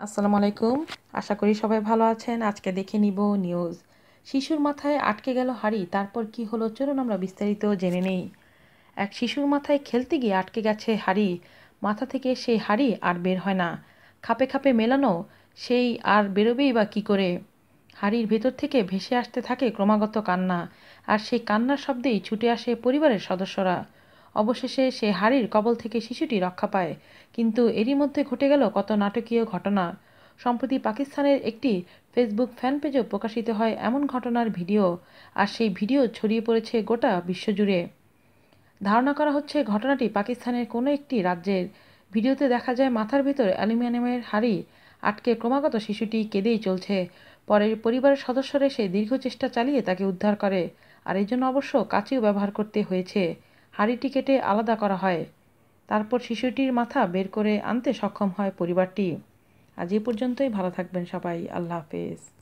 আসসালামু আলাইকুম। আশা করি সবাই ভালো আছেন। আজকে দেখে নিব নিউজ। শিশুর মাথায় আটকে গেল হাড়ি, তারপর কি হলো চলুন আমরা বিস্তারিত জেনে নেই। এক শিশুর মাথায় খেলতে গিয়ে আটকে গেছে হাড়ি। মাথা থেকে সেই হাড়ি আর বের হয় না। খাপে খাপে মেলানো, সেই আর বেরোবেই বা কী করে? হাড়ির ভেতর থেকে ভেসে আসতে থাকে ক্রমাগত কান্না, আর সেই কান্নার শব্দেই ছুটে আসে পরিবারের সদস্যরা। অবশেষে সে হাড়ির কবল থেকে শিশুটি রক্ষা পায়। কিন্তু এরই মধ্যে ঘটে গেল কত নাটকীয় ঘটনা। সম্প্রতি পাকিস্তানের একটি ফেসবুক ফ্যান পেজও প্রকাশিত হয় এমন ঘটনার ভিডিও, আর সেই ভিডিও ছড়িয়ে পড়েছে গোটা বিশ্বজুড়ে। ধারণা করা হচ্ছে ঘটনাটি পাকিস্তানের কোনো একটি রাজ্যের। ভিডিওতে দেখা যায় মাথার ভিতর অ্যালুমিনিয়ামের হাড়ি আটকে ক্রমাগত শিশুটি কেঁদেই চলছে। পরে পরিবারের সদস্যরা এসে দীর্ঘ চেষ্টা চালিয়ে তাকে উদ্ধার করে, আর এই জন্য অবশ্য কাঁচিও ব্যবহার করতে হয়েছে। হাড়িটি কেটে আলাদা করা হয়। তারপর শিশুটির মাথা বের করে আনতে সক্ষম হয় পরিবারটি। আজ এ পর্যন্তই, ভালো থাকবেন সবাই। আল্লাহ হাফেজ।